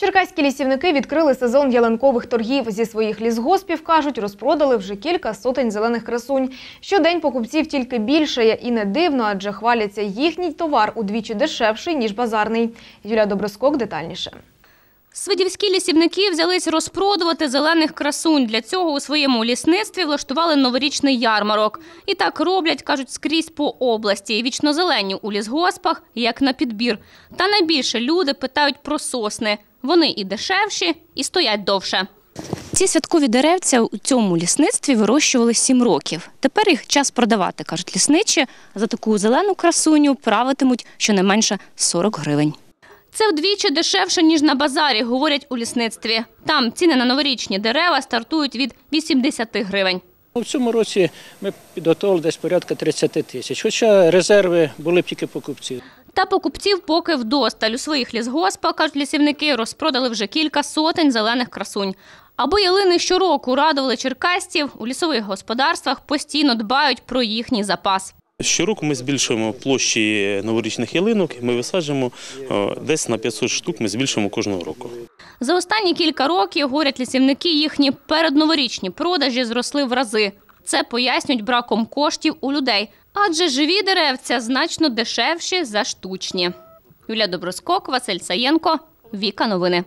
Черкаські лісівники відкрили сезон ялинкових торгів. Зі своїх лісгоспів, кажуть, розпродали вже кілька сотень зелених красунь. Щодень покупців тільки більше і не дивно, адже хваляться їхній товар удвічі дешевший, ніж базарний. Юля Доброскок детальніше. Свидівські лісівники взялись розпродувати зелених красунь. Для цього у своєму лісництві влаштували новорічний ярмарок. І так роблять, кажуть, скрізь по області. Вічно зелені у лісгоспах, як на підбір. Та найбільше люди питають про сосни. Вони і дешевші, і стоять довше. Ці святкові деревця у цьому лісництві вирощували сім років. Тепер їх час продавати, кажуть лісничі. За таку зелену красуню правитимуть щонайменше 40 гривень. Це вдвічі дешевше, ніж на базарі, говорять у лісництві. Там ціни на новорічні дерева стартують від 80 гривень. В цьому році ми підготували десь порядка 30 тисяч, хоча резерви були б тільки покупців. Та покупців поки вдосталь. У своїх лісгоспах, кажуть лісівники, розпродали вже кілька сотень зелених красунь. Аби ялини щороку радували черкастів, у лісових господарствах постійно дбають про їхній запас. Щороку ми збільшуємо площі новорічних ялинок. Ми висаджуємо е, десь на 500 штук. Ми збільшуємо кожного року. За останні кілька років, говорять лісівники, їхні передноворічні продажі зросли в рази. Це пояснюють браком коштів у людей, адже живі деревця значно дешевші за штучні. Юлія Доброскок, Василь Саєнко, Віка Новини.